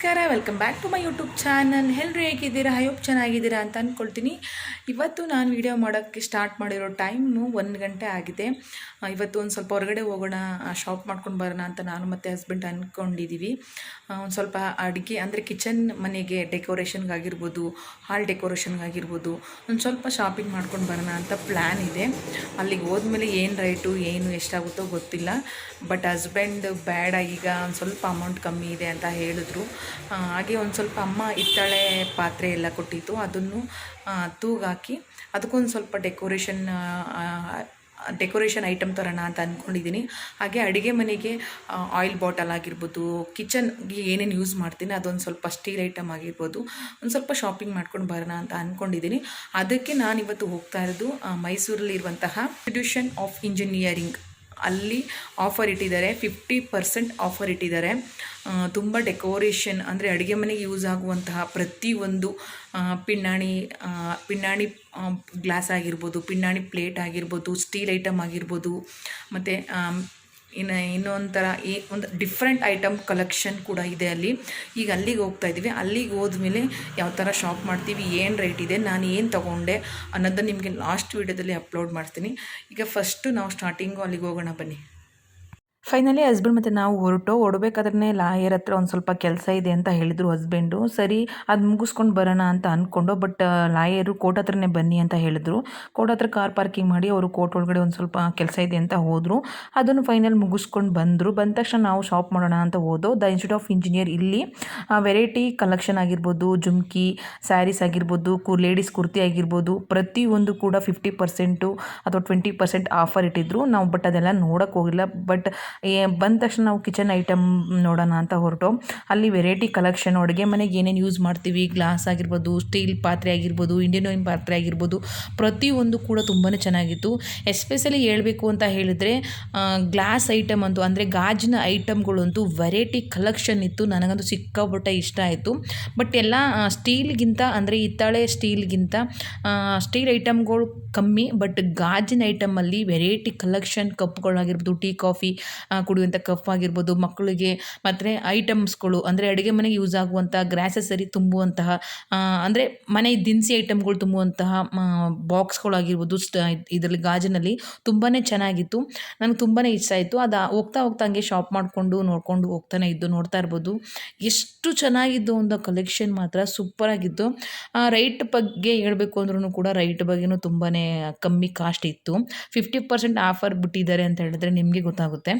ನಮಸ್ಕಾರ welcome back to my YouTube channel ಎಲ್ಲರೂ ಹೇಗಿದ್ದೀರಾ? ಹೋಪ್ ಚೆನ್ನಾಗಿದ್ದೀರಾ ಅಂತ ಅಂದ್ಕೊಳ್ತೀನಿ ಇವತ್ತು ನಾನು ವಿಡಿಯೋ ಮಾಡೋಕ್ಕೆ ಸ್ಟಾರ್ಟ್ ಮಾಡಿರೋ ಟೈಮು ಒಂದು ಗಂಟೆ ಆಗಿದೆ. ಇವತ್ತು ಒಂದು ಸ್ವಲ್ಪ ಹೊರಗಡೆ ಹೋಗೋಣ ಶಾಪ್ ಮಾಡ್ಕೊಂಡು ಬರೋಣ ಅಂತ ನಾನು ಮತ್ತು ಹಸ್ಬೆಂಡ್ ಅಂದ್ಕೊಂಡಿದ್ದೀವಿ ಒಂದು ಸ್ವಲ್ಪ ಅಡುಗೆ, ಅಂದರೆ ಕಿಚನ್ ಮನೆಗೆ ಡೆಕೋರೇಷನ್ಗಾಗಿರ್ಬೋದು ಹಾಲ್ ಡೆಕೋರೇಷನ್ಗಾಗಿರ್ಬೋದು ಒಂದು ಸ್ವಲ್ಪ ಶಾಪಿಂಗ್ ಮಾಡ್ಕೊಂಡು ಬರೋಣ ಅಂತ ಪ್ಲ್ಯಾನ್ ಇದೆ. ಅಲ್ಲಿಗೆ ಹೋದ್ಮೇಲೆ ಏನು ರೈಟು ಏನು ಎಷ್ಟಾಗುತ್ತೋ ಗೊತ್ತಿಲ್ಲ. ಬಟ್ ಹಸ್ಬೆಂಡ್ ಬ್ಯಾಡ ಈಗ ಒಂದು ಸ್ವಲ್ಪ ಅಮೌಂಟ್ ಕಮ್ಮಿ ಇದೆ ಅಂತ ಹೇಳಿದ್ರು. ಹಾಗೆ ಒಂದು ಸ್ವಲ್ಪ ಅಮ್ಮ ಹಿತ್ತಾಳೆ ಪಾತ್ರೆ ಎಲ್ಲ ಕೊಟ್ಟಿತ್ತು. ಅದನ್ನು ತೂಗಾಕಿ ಅದಕ್ಕೊಂದು ಸ್ವಲ್ಪ ಡೆಕೋರೇಷನ್ ಡೆಕೋರೇಷನ್ ಐಟಮ್ ತರೋಣ ಅಂತ ಅಂದ್ಕೊಂಡಿದ್ದೀನಿ ಹಾಗೆ ಅಡುಗೆ ಮನೆಗೆ ಆಯಿಲ್ ಬಾಟಲ್ ಆಗಿರ್ಬೋದು ಕಿಚನ್ಗೆ ಏನೇನು ಯೂಸ್ ಮಾಡ್ತೀನಿ ಅದೊಂದು ಸ್ವಲ್ಪ ಸ್ಟೀಲ್ ಐಟಮ್ ಆಗಿರ್ಬೋದು, ಒಂದು ಸ್ವಲ್ಪ ಶಾಪಿಂಗ್ ಮಾಡ್ಕೊಂಡು ಬರೋಣ ಅಂತ ಅಂದ್ಕೊಂಡಿದ್ದೀನಿ ಅದಕ್ಕೆ ನಾನು ಇವತ್ತು ಹೋಗ್ತಾ ಇರೋದು ಮೈಸೂರಲ್ಲಿರುವಂತಹ ಇನ್ಸ್ಟಿಟ್ಯೂಷನ್ ಆಫ್ ಇಂಜಿನಿಯರಿಂಗ್ ಅಲ್ಲಿ ಆಫರ್ ಇಟ್ಟಿದ್ದಾರೆ. ಫಿಫ್ಟಿ ಪರ್ಸೆಂಟ್ ಆಫರ್ ಇಟ್ಟಿದ್ದಾರೆ. ತುಂಬ ಡೆಕೋರೇಷನ್ ಅಂದರೆ ಅಡುಗೆ ಮನೆಗೆ ಯೂಸ್ ಆಗುವಂತಹ ಪ್ರತಿಯೊಂದು ಪಿನ್ನಾಣಿ ಪಿನ್ನಾಣಿ ಗ್ಲಾಸ್ ಆಗಿರ್ಬೋದು, ಪಿನ್ನಾಣಿ ಪ್ಲೇಟ್ ಆಗಿರ್ಬೋದು ಸ್ಟೀಲ್ ಐಟಮ್ ಆಗಿರ್ಬೋದು, ಮತ್ತು ಇನ್ನು ಇನ್ನೊಂಥರ ಈ ಒಂದು ಡಿಫ್ರೆಂಟ್ ಐಟಮ್ ಕಲೆಕ್ಷನ್ ಕೂಡ ಇದೆ ಅಲ್ಲಿ. ಈಗ ಅಲ್ಲಿಗೆ ಹೋಗ್ತಾ ಇದ್ದೀವಿ. ಅಲ್ಲಿಗೆ ಹೋದ್ಮೇಲೆ ಯಾವ ಥರ ಶಾಪ್ ಮಾಡ್ತೀವಿ, ಏನು ರೇಟ್ ಇದೆ, ನಾನು ಏನು ತೊಗೊಂಡೆ ಅನ್ನೋದನ್ನು ನಿಮಗೆ ಲಾಸ್ಟ್ ವೀಡಿಯೋದಲ್ಲಿ ಅಪ್ಲೋಡ್ ಮಾಡ್ತೀನಿ. ಈಗ ಫಸ್ಟು ನಾವು ಸ್ಟಾರ್ಟಿಂಗು ಅಲ್ಲಿಗೆ ಹೋಗೋಣ ಬನ್ನಿ. ಫೈನಲಿ ಹಸ್ಬೆಂಡ್ ಮತ್ತು ನಾವು ಹೊರಟು ಹೊಡಬೇಕಾದ್ರೆ ಲಾಯರ್ ಹತ್ರ ಒಂದು ಸ್ವಲ್ಪ ಕೆಲಸ ಇದೆ ಅಂತ ಹೇಳಿದರು ಹಸ್ಬೆಂಡು ಸರಿ, ಅದು ಮುಗಿಸ್ಕೊಂಡು ಬರೋಣ ಅಂತ ಅಂದ್ಕೊಂಡು ಬಟ್ ಲಾಯರು ಕೋರ್ಟ್ ಹತ್ರನೇ ಬನ್ನಿ ಅಂತ ಹೇಳಿದ್ರು. ಕೋರ್ಟ್ ಹತ್ರ ಕಾರ್ ಪಾರ್ಕಿಂಗ್ ಮಾಡಿ ಅವರು ಕೋರ್ಟ್ ಒಳಗಡೆ ಒಂದು ಸ್ವಲ್ಪ ಕೆಲಸ ಇದೆ ಅಂತ ಹೋದರು. ಅದನ್ನು ಫೈನಲ್ ಮುಗಿಸ್ಕೊಂಡು ಬಂದರು. ಬಂದ ತಕ್ಷಣ ನಾವು ಶಾಪ್ ಮಾಡೋಣ ಅಂತ ಹೋದೋ ದ ಇನ್ಸ್ಟಿಟ್ಯೂಟ್ ಆಫ್ ಇಂಜಿನಿಯರ್ ಇಲ್ಲಿ ವೆರೈಟಿ ಕಲೆಕ್ಷನ್ ಆಗಿರ್ಬೋದು, ಜುಮ್ಕಿ ಸ್ಯಾರೀಸ್ ಆಗಿರ್ಬೋದು, ಕು ಲೇಡೀಸ್ ಕುರ್ತಿ ಆಗಿರ್ಬೋದು, ಪ್ರತಿಯೊಂದು ಕೂಡ ಫಿಫ್ಟಿ ಪರ್ಸೆಂಟು ಅಥವಾ ಟ್ವೆಂಟಿ ಪರ್ಸೆಂಟ್ ಆಫರ್ ಇಟ್ಟಿದ್ರು. ನಾವು ಬಟ್ ಅದೆಲ್ಲ ನೋಡೋಕ್ಕೆ ಹೋಗಿಲ್ಲ. ಬಟ್ ಬಂದ ತಕ್ಷಣ ನಾವು ಕಿಚನ್ ಐಟಮ್ ನೋಡೋಣ ಅಂತ ಹೊರಟು. ಅಲ್ಲಿ ವೆರೈಟಿ ಕಲೆಕ್ಷನ್ ಅಡುಗೆ ಮನೆಗೆ ಏನೇನು ಯೂಸ್ ಮಾಡ್ತೀವಿ? ಗ್ಲಾಸ್ ಆಗಿರ್ಬೋದು ಸ್ಟೀಲ್ ಪಾತ್ರೆ ಆಗಿರ್ಬೋದು ಇಂಡಿಯನ್ ಆಯಿಲ್ ಪಾತ್ರೆ ಆಗಿರ್ಬೋದು ಪ್ರತಿಯೊಂದು ಕೂಡ ತುಂಬಾ ಚೆನ್ನಾಗಿತ್ತು. ಎಸ್ಪೆಷಲಿ ಹೇಳಬೇಕು ಅಂತ ಹೇಳಿದರೆ ಗ್ಲಾಸ್ ಐಟಮ್ ಅಂತೂ, ಅಂದರೆ ಗಾಜಿನ ಐಟಮ್ಗಳಂತೂ ವೆರೈಟಿ ಕಲೆಕ್ಷನ್ ಇತ್ತು. ನನಗಂತೂ ಸಿಕ್ಕಾಪಟ್ಟೆ ಇಷ್ಟ ಆಯಿತು. ಬಟ್ ಎಲ್ಲ ಸ್ಟೀಲ್ಗಿಂತ ಅಂದರೆ ಹಿತ್ತಾಳೆ ಸ್ಟೀಲ್ಗಿಂತ ಸ್ಟೀಲ್ ಐಟಮ್ಗಳು ಕಮ್ಮಿ. ಬಟ್ ಗಾಜಿನ ಐಟಮಲ್ಲಿ ವೆರೈಟಿ ಕಲೆಕ್ಷನ್ ಕಪ್ಗಳಾಗಿರ್ಬೋದು ಟೀ ಕಾಫಿ ಕುಡಿಯುವಂಥ ಕಫ್ ಆಗಿರ್ಬೋದು, ಮಕ್ಕಳಿಗೆ ಮತ್ತು ಐಟಮ್ಸ್ಗಳು ಅಂದರೆ ಅಡುಗೆ ಮನೆಗೆ ಯೂಸ್ ಆಗುವಂಥ ಗ್ರಾಸಸರಿ ತುಂಬುವಂತಹ ಅಂದರೆ ಮನೆ ದಿನಸಿ ಐಟಮ್ಗಳು ತುಂಬುವಂತಹ ಬಾಕ್ಸ್ಗಳಾಗಿರ್ಬೋದು ಸ್ಟ ಇದರಲ್ಲಿ ಗಾಜಿನಲ್ಲಿ ತುಂಬಾ ಚೆನ್ನಾಗಿತ್ತು. ನನಗೆ ತುಂಬಾ ಇಷ್ಟ ಆಯಿತು. ಅದು ಹೋಗ್ತಾ ಹೋಗ್ತಾ ಹಂಗೆ ಶಾಪ್ ಮಾಡಿಕೊಂಡು ನೋಡಿಕೊಂಡು ಹೋಗ್ತಾನೆ ಇದ್ದು ನೋಡ್ತಾ ಇರ್ಬೋದು. ಎಷ್ಟು ಚೆನ್ನಾಗಿದ್ದು ಒಂದು ಕಲೆಕ್ಷನ್ ಮಾತ್ರ ಸೂಪರಾಗಿತ್ತು ರೈಟ್ ಬಗ್ಗೆ ಹೇಳಬೇಕು ಅಂದ್ರೂ ಕೂಡ ರೈಟ್ ಬಗ್ಗೆನೂ ತುಂಬಾ ಕಮ್ಮಿ ಕಾಸ್ಟ್ ಇತ್ತು. ಫಿಫ್ಟಿ ಪರ್ಸೆಂಟ್ ಆಫರ್ ಬಿಟ್ಟಿದ್ದಾರೆ ಅಂತ ಹೇಳಿದ್ರೆ ನಿಮಗೆ ಗೊತ್ತಾಗುತ್ತೆ.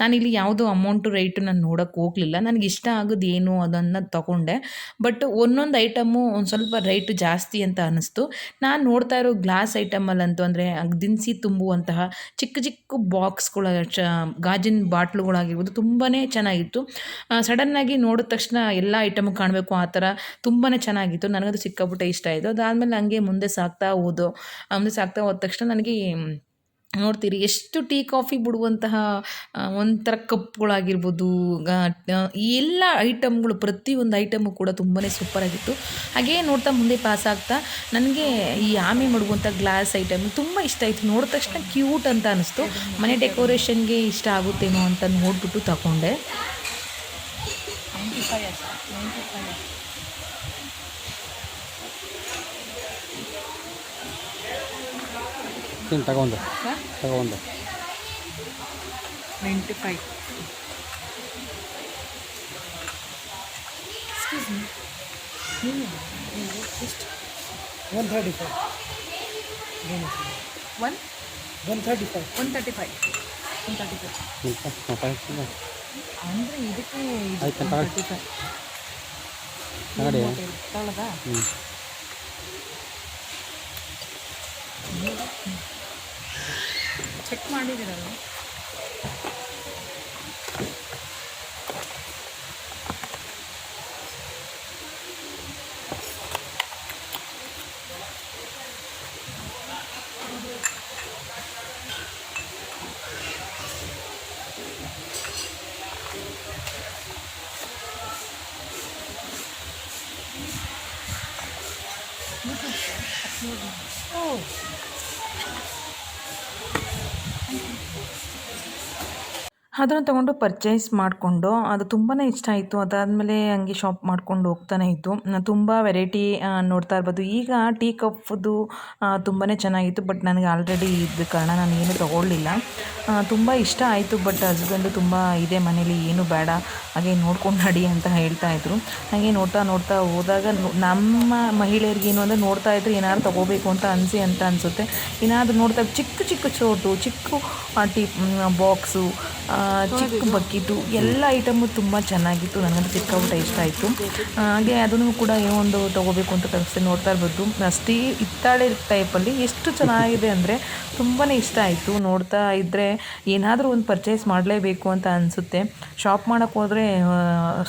ನಾನಿಲ್ಲಿ ಯಾವುದೋ ಅಮೌಂಟು ರೇಟು ನಾನು ನೋಡೋಕ್ಕೆ ಹೋಗಲಿಲ್ಲ. ನನಗೆ ಇಷ್ಟ ಆಗೋದು ಏನು ಅದನ್ನು ತಗೊಂಡೆ. ಬಟ್ ಒಂದೊಂದು ಐಟಮು ಒಂದು ಸ್ವಲ್ಪ ರೇಟು ಜಾಸ್ತಿ ಅಂತ ಅನ್ನಿಸ್ತು ನಾನು ನೋಡ್ತಾ ಇರೋ ಗ್ಲಾಸ್ ಐಟಮಲ್ಲಂತೂ ಅಂದರೆ ದಿನಸಿ ತುಂಬುವಂತಹ ಚಿಕ್ಕ ಚಿಕ್ಕ ಬಾಕ್ಸ್ಗಳ ಚ, ಗಾಜಿನ ಬಾಟ್ಲುಗಳಾಗಿರ್ಬೋದು ತುಂಬಾ ಚೆನ್ನಾಗಿತ್ತು. ಸಡನ್ನಾಗಿ ನೋಡಿದ ತಕ್ಷಣ ಎಲ್ಲ ಐಟಮು ಕಾಣಬೇಕು ಆ ಥರ ತುಂಬಾ ಚೆನ್ನಾಗಿತ್ತು. ನನಗದು ಸಿಕ್ಕಾಪಟ್ಟೆ ಇಷ್ಟ ಆಯಿತು. ಅದಾದಮೇಲೆ ಹಂಗೆ ಮುಂದೆ ಸಾಕ್ತಾ ಹೋದೋ, ಮುಂದೆ ಸಾಕ್ತಾ ಹೋದ ತಕ್ಷಣ ನನಗೆ ನೋಡ್ತೀರಿ, ಎಷ್ಟು ಟೀ, ಕಾಫಿ ಬಿಡುವಂತಹ ಒಂಥರ ಕಪ್ಗಳಾಗಿರ್ಬೋದು ಎಲ್ಲ ಐಟಮ್ಗಳು, ಪ್ರತಿಯೊಂದು ಐಟಮು ಕೂಡ ತುಂಬಾ ಸೂಪರಾಗಿತ್ತು. ಹಾಗೇ ನೋಡ್ತಾ ಮುಂದೆ ಪಾಸ್ ಆಗ್ತಾ, ನನಗೆ ಈ ಆಮೆ ಮಡುವಂಥ ಗ್ಲಾಸ್ ಐಟಮ್ ತುಂಬ ಇಷ್ಟ ಆಯಿತು. ನೋಡಿದ ತಕ್ಷಣ ಕ್ಯೂಟ್ ಅಂತ ಅನ್ನಿಸ್ತು ಮನೆ ಡೆಕೋರೇಷನ್ಗೆ ಇಷ್ಟ ಆಗುತ್ತೇನೋ ಅಂತ ನೋಡ್ಬಿಟ್ಟು ತಗೊಂಡೆ ನೀನು ತಗೊಂಡು ತಗೊಂಡು ninety five one thirty five one one thirty five one thirty five one thirty five ಅಂದರೆ ಇದಕ್ಕೆ ಆಯ್ತು, ತಗೊಳ್ಳಿ. ತಗೊಳ್ಳಿ. ತಗೊಳ್ಳೋದಾ ಹ್ಞೂ ಚೆಕ್ ಮಾಡಿದ್ದೀರಲ್ಲ ಅದನ್ನು ತಗೊಂಡು ಪರ್ಚೇಸ್ ಮಾಡಿಕೊಂಡು, ಅದು ತುಂಬಾ ಇಷ್ಟ ಆಯಿತು. ಅದಾದಮೇಲೆ ಹಂಗೆ ಶಾಪ್ ಮಾಡ್ಕೊಂಡು ಹೋಗ್ತಾನೆ ಇತ್ತು ತುಂಬ ವೆರೈಟಿ ನೋಡ್ತಾ ಇರ್ಬೋದು. ಈಗ ಟೀ ಕಪ್ದು ತುಂಬಾ ಚೆನ್ನಾಗಿತ್ತು ಬಟ್ ನನಗೆ ಆಲ್ರೆಡಿ ಇದ್ದ ಕಾರಣ ನಾನು ಏನು ತೊಗೊಳ್ಳಿಲ್ಲ. ತುಂಬ ಇಷ್ಟ ಆಯಿತು ಬಟ್ ಹಸ್ಬೆಂಡು ತುಂಬ ಇದೆ ಮನೇಲಿ ಏನು ಬೇಡ ಹಾಗೆ ನೋಡ್ಕೊಂಡು ನಡಿ ಅಂತ ಹೇಳ್ತಾ ಇದ್ರು. ಹಾಗೆ ನೋಡ್ತಾ ನೋಡ್ತಾ ಹೋದಾಗ ನಮ್ಮ ಮಹಿಳೆಯರಿಗೆ ಏನು ಅಂದರೆ ನೋಡ್ತಾ ಇದ್ರೆ ಏನಾದ್ರು ತೊಗೋಬೇಕು ಅಂತ ಅನಿಸಿ ಅಂತ ಅನಿಸುತ್ತೆ. ಏನಾದರೂ ನೋಡ್ತಾ ಚಿಕ್ಕ ಚಿಕ್ಕ ಚೋಟು ಚಿಕ್ಕ ಟಿ ಬಾಕ್ಸು ಚಿಕ್ಕ ಬಕ್ಕಿಟು ಎಲ್ಲ ಐಟಮು ತುಂಬ ಚೆನ್ನಾಗಿತ್ತು. ನನಗಂತೂ ಸಿಕ್ಕಾಪಟ್ಟೆ ಇಷ್ಟ ಆಯಿತು. ಹಾಗೆ ಅದನ್ನು ಕೂಡ ಏನೋ ಒಂದು ತೊಗೋಬೇಕು ಅಂತ ಕಲಿಸ್ತೆ ನೋಡ್ತಾ ಇರ್ಬೋದು. ಸ್ಟೀ ಹಿತ್ತಾಳೆ ಟೈಪಲ್ಲಿ ಎಷ್ಟು ಚೆನ್ನಾಗಿದೆ ಅಂದರೆ ತುಂಬಾ ಇಷ್ಟ ಆಯಿತು. ನೋಡ್ತಾ ಇದ್ದರೆ ಏನಾದರೂ ಒಂದು ಪರ್ಚೇಸ್ ಮಾಡಲೇಬೇಕು ಅಂತ ಅನಿಸುತ್ತೆ. ಶಾಪ್ ಮಾಡೋಕ್ಕೆ ಹೋದರೆ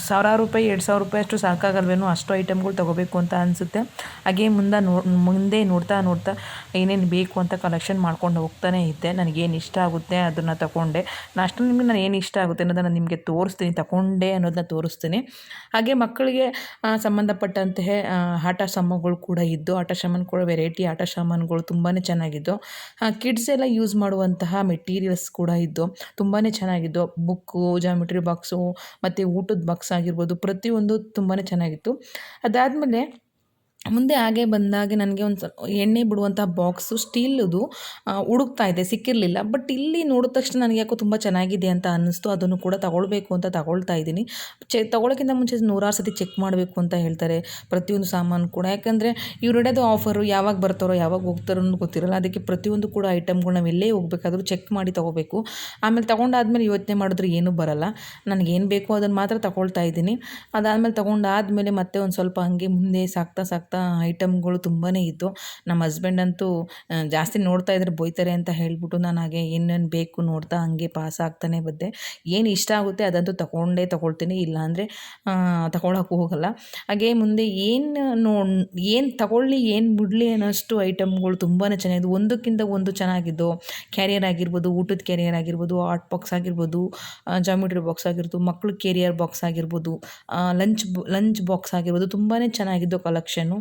ಸಾವಿರಾರು ರೂಪಾಯಿ, ಎರಡು ಸಾವಿರ ರೂಪಾಯಿ ಅಷ್ಟು ಸಾಕಾಗಲ್ವೇನೋ ಅಷ್ಟು ಐಟಮ್ಗಳು ತೊಗೋಬೇಕು ಅಂತ ಅನಿಸುತ್ತೆ. ಹಾಗೆ ಮುಂದೆ ನೋ, ಮುಂದೆ ನೋಡ್ತಾ ನೋಡ್ತಾ ಏನೇನು ಬೇಕು ಅಂತ ಕಲೆಕ್ಷನ್ ಮಾಡ್ಕೊಂಡು ಹೋಗ್ತಾನೆ ಇದ್ದೆ. ನನಗೇನು ಇಷ್ಟ ಆಗುತ್ತೆ ಅದನ್ನು ತಗೊಂಡೆ. ಲಾಸ್ಟ್ ನಿಮಗೆ ನಾನು ಏನು ಇಷ್ಟ ಆಗುತ್ತೆ ಅನ್ನೋದನ್ನು ನಿಮಗೆ ತೋರಿಸ್ತೀನಿ ತಗೊಂಡೆ ಅನ್ನೋದನ್ನ ತೋರಿಸ್ತೀನಿ. ಹಾಗೆ ಮಕ್ಕಳಿಗೆ ಸಂಬಂಧಪಟ್ಟಂತಹ ಆಟ ಸಾಮಾನುಗಳು ಕೂಡ ಇದ್ದು, ಆಟ ಸಾಮಾನು ಕೂಡ ವೆರೈಟಿ ಆಟ ಸಾಮಾನುಗಳು ತುಂಬಾ ಚೆನ್ನಾಗಿದ್ದು ಕಿಡ್ಸ್ ಎಲ್ಲ ಯೂಸ್ ಮಾಡುವಂತಹ ಮೆಟೀರಿಯಲ್ಸ್ ಕೂಡ ಇದ್ದು ತುಂಬಾ ಚೆನ್ನಾಗಿದ್ದು. ಬುಕ್ಕು ಜಾಮಿಟ್ರಿ ಬಾಕ್ಸು, ಮತ್ತು ಊಟದ ಬಾಕ್ಸ್ ಆಗಿರ್ಬೋದು, ಪ್ರತಿಯೊಂದು ತುಂಬಾ ಚೆನ್ನಾಗಿತ್ತು. ಅದಾದಮೇಲೆ ಮುಂದೆ ಹಾಗೆ ಬಂದಾಗೆ ನನಗೆ ಒಂದು ಸ್ವಲ್ಪ ಎಣ್ಣೆ ಬಿಡುವಂಥ ಬಾಕ್ಸು ಸ್ಟೀಲ್ದು ಹುಡುಕ್ತಾ ಇದೆ, ಸಿಕ್ಕಿರಲಿಲ್ಲ. ಬಟ್ ಇಲ್ಲಿ ನೋಡಿದ ತಕ್ಷಣ ನನಗೆ ಯಾಕೋ ತುಂಬ ಚೆನ್ನಾಗಿದೆ ಅಂತ ಅನ್ನಿಸ್ತು. ಅದನ್ನು ಕೂಡ ತಗೊಳ್ಬೇಕು ಅಂತ ತಗೊಳ್ತಾ ಇದ್ದೀನಿ. ಚೆ ತಗೊಳ್ಳೋಕ್ಕಿಂತ ಮುಂಚೆ ನೂರಾರು ಸತಿ ಚೆಕ್ ಮಾಡಬೇಕು ಅಂತ ಹೇಳ್ತಾರೆ ಪ್ರತಿಯೊಂದು ಸಾಮಾನು ಕೂಡ. ಯಾಕಂದರೆ ಇವ್ರು ಇಡೋದು ಆಫರು ಯಾವಾಗ ಬರ್ತಾರೋ, ಯಾವಾಗ ಹೋಗ್ತಾರೋ ಗೊತ್ತಿರಲ್ಲ. ಅದಕ್ಕೆ ಪ್ರತಿಯೊಂದು ಕೂಡ ಐಟಮ್ಗಳು ನಾವು ಎಲ್ಲೇ ಹೋಗ್ಬೇಕಾದ್ರೂ ಚೆಕ್ ಮಾಡಿ ತೊಗೋಬೇಕು. ಆಮೇಲೆ ತೊಗೊಂಡಾದ್ಮೇಲೆ ಯೋಚನೆ ಮಾಡಿದ್ರೆ ಏನೂ ಬರಲ್ಲ. ನನಗೇನು ಬೇಕೋ ಅದನ್ನು ಮಾತ್ರ ತಗೊಳ್ತಾ ಇದ್ದೀನಿ. ಅದಾದಮೇಲೆ ತೊಗೊಂಡಾದ್ಮೇಲೆ ಮತ್ತೆ ಒಂದು ಸ್ವಲ್ಪ ಹಂಗೆ ಮುಂದೆ ಸಾಕ್ತಾ ಸಾಕ್ತಾ ಐಟಮ್ಗಳು ತುಂಬಾ ಇತ್ತು ನಮ್ಮ ಹಸ್ಬೆಂಡ್ ಅಂತೂ ಜಾಸ್ತಿ ನೋಡ್ತಾ ಇದ್ರೆ ಬೈತಾರೆ ಅಂತ ಹೇಳಿಬಿಟ್ಟು ನಾನು ಹಾಗೆ ಏನೇನು ಬೇಕು ನೋಡ್ತಾ ಹಂಗೆ ಪಾಸ್ ಆಗ್ತಾನೆ ಬಂದೆ. ಏನು ಇಷ್ಟ ಆಗುತ್ತೆ ಅದಂತೂ ತಗೊಂಡೇ ತಗೊಳ್ತೀನಿ, ಇಲ್ಲಾಂದರೆ ತಗೊಳಕ್ಕೆ ಹೋಗಲ್ಲ. ಹಾಗೆ ಮುಂದೆ ಏನು ನೋ, ಏನು ತಗೊಳ್ಳಿ, ಏನು ಬಿಡಲಿ ಅನ್ನೋಷ್ಟು ಐಟಮ್ಗಳು ತುಂಬಾ ಚೆನ್ನಾಗಿದೆ ಒಂದಕ್ಕಿಂತ ಒಂದು ಚೆನ್ನಾಗಿದ್ದು ಕ್ಯಾರಿಯರ್ ಆಗಿರ್ಬೋದು, ಊಟದ ಕ್ಯಾರಿಯರ್ ಆಗಿರ್ಬೋದು ಆರ್ಟ್ ಬಾಕ್ಸ್ ಆಗಿರ್ಬೋದು ಜಾಮಿಟ್ರಿ ಬಾಕ್ಸ್ ಆಗಿರ್ಬೋದು ಮಕ್ಕಳು ಕೆರಿಯರ್ ಬಾಕ್ಸ್ ಆಗಿರ್ಬೋದು ಲಂಚ್ ಲಂಚ್ ಬಾಕ್ಸ್ ಆಗಿರ್ಬೋದು ತುಂಬಾ ಚೆನ್ನಾಗಿದ್ದು ಕಲೆಕ್ಷನ್ನು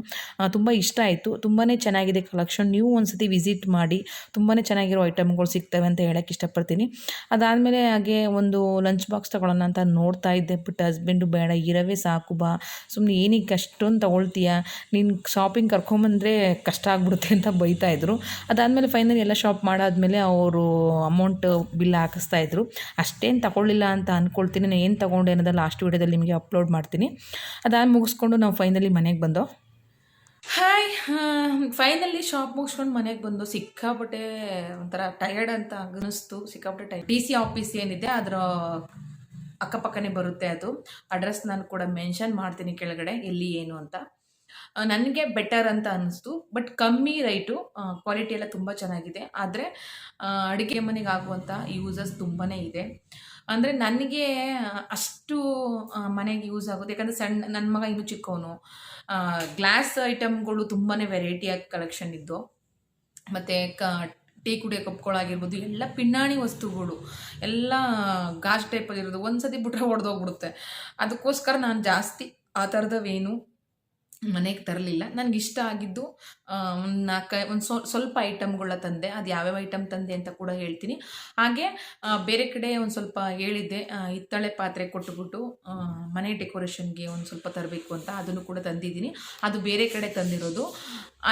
ತುಂಬ ಇಷ್ಟ ಆಯಿತು. ತುಂಬಾ ಚೆನ್ನಾಗಿದೆ ಕಲೆಕ್ಷನ್. ನೀವು ಒಂದ್ಸತಿ ವಿಸಿಟ್ ಮಾಡಿ ತುಂಬಾ ಚೆನ್ನಾಗಿರೋ ಐಟಮ್ಗಳು ಸಿಗ್ತವೆ ಅಂತ ಹೇಳಕ್ಕೆ ಇಷ್ಟಪಡ್ತೀನಿ. ಅದಾದಮೇಲೆ ಹಾಗೆ ಒಂದು ಲಂಚ್ ಬಾಕ್ಸ್ ತಗೊಳ್ಳೋಣ ಅಂತ ನೋಡ್ತಾ ಇದ್ದೆ. ಬಟ್ ಹಸ್ಬೆಂಡು, ಬೇಡ, ಇರವೇ ಸಾಕು, ಬಾ. ಸುಮ್ಮನೆ ಏನಕ್ಕೆ ಅಷ್ಟೊಂದು ತೊಗೊಳ್ತೀಯ? ನೀನು ಶಾಪಿಂಗ್ ಕರ್ಕೊಂಬಂದರೆ ಕಷ್ಟ ಆಗ್ಬಿಡುತ್ತೆ ಅಂತ ಬೈತಾ ಇದ್ರು. ಅದಾದಮೇಲೆ ಫೈನಲಿ ಎಲ್ಲ ಶಾಪ್ ಮಾಡಾದ್ಮೇಲೆ ಅವರು ಅಮೌಂಟ್ ಬಿಲ್ ಹಾಕಿಸ್ತಾ ಇದ್ರು. ಅಷ್ಟೇನು ತಗೊಳ್ಳಿಲ್ಲ ಅಂತ ಅಂದ್ಕೊಳ್ತೀನಿ ನಾನು ಏನು ತೊಗೊಂಡೆ ಅನ್ನೋದು ಲಾಸ್ಟ್ ವೀಡಿಯೋದಲ್ಲಿ ನಿಮಗೆ ಅಪ್ಲೋಡ್ ಮಾಡ್ತೀನಿ. ಅದಾದ ಮುಗಿಸ್ಕೊಂಡು ನಾವು ಫೈನಲಿ ಮನೆಗೆ ಬಂದೋ ಹಾಯ್ ಫೈನಲಿ ಶಾಪ್ ಮುಗಿಸ್ಕೊಂಡು ಮನೆಗೆ ಬಂದು ಸಿಕ್ಕಾಪಟ್ಟೆ ಒಂಥರ ಟಯರ್ಡ್ ಅಂತ ಅನ್ನಿಸ್ತು. ಸಿಕ್ಕಾಪಟ್ಟೆ ಟೈರ್ಡ್ ಡಿ ಸಿ ಆಫೀಸ್ ಏನಿದೆ, ಅದರ ಅಕ್ಕಪಕ್ಕನೇ ಬರುತ್ತೆ ಅದು. ಅಡ್ರೆಸ್ ನಾನು ಕೂಡ ಮೆನ್ಷನ್ ಮಾಡ್ತೀನಿ ಕೆಳಗಡೆ, ಎಲ್ಲಿ ಏನು ಅಂತ. ನನಗೆ ಬೆಟರ್ ಅಂತ ಅನ್ನಿಸ್ತು. ಬಟ್ ಕಮ್ಮಿ ರೈಟು ಕ್ವಾಲಿಟಿ ಎಲ್ಲ ತುಂಬ ಚೆನ್ನಾಗಿದೆ. ಆದರೆ ಅಡುಗೆ ಮನೆಗೆ ಆಗುವಂಥ ಯೂಸಸ್ ತುಂಬಾ ಇದೆ. ಅಂದರೆ ನನಗೆ ಅಷ್ಟು ಮನೆಗೆ ಯೂಸ್ ಆಗುತ್ತೆ ಯಾಕಂದರೆ ಸಣ್ಣ ನನ್ನ ಮಗ ಇನ್ನು ಚಿಕ್ಕವನು. ಗ್ಲಾಸ್ ಐಟಮ್ಗಳು ತುಂಬಾ ವೆರೈಟಿಯಾಗಿ ಕಲೆಕ್ಷನ್ ಇದ್ದು, ಮತ್ತು ಕ, ಟೀ ಕುಡಿಯೋ ಕಪ್ಗಳಾಗಿರ್ಬೋದು ಎಲ್ಲ ಪಿನ್ನಾಣಿ ವಸ್ತುಗಳು, ಎಲ್ಲ ಗಾಜ್ ಟೈಪಲ್ಲಿರೋದು ಒಂದು ಸತಿ ಬಿಟ್ರೆ ಹೊಡೆದೋಗ್ಬಿಡುತ್ತೆ ಅದಕ್ಕೋಸ್ಕರ ನಾನು ಜಾಸ್ತಿ ಆ ಥರದವೇನು ಮನೆಗೆ ತರಲಿಲ್ಲ. ನನಗೆ ಇಷ್ಟ ಆಗಿದ್ದು ಒಂದು ನಾಲ್ಕು, ಒಂದು ಸ್ವಲ್ಪ ಐಟಮ್ಗಳ ತಂದೆ. ಅದು ಯಾವ್ಯಾವ ಐಟಮ್ ತಂದೆ ಅಂತ ಕೂಡ ಹೇಳ್ತೀನಿ. ಹಾಗೆ ಬೇರೆ ಕಡೆ ಒಂದು ಸ್ವಲ್ಪ ಹೇಳಿದ್ದೆ. ಹಿತ್ತಾಳೆ ಪಾತ್ರೆ ಕೊಟ್ಟುಬಿಟ್ಟು ಮನೆ ಡೆಕೋರೇಷನ್ಗೆ ಒಂದು ಸ್ವಲ್ಪ ತರಬೇಕು ಅಂತ ಅದನ್ನು ಕೂಡ ತಂದಿದ್ದೀನಿ. ಅದು ಬೇರೆ ಕಡೆ ತಂದಿರೋದು.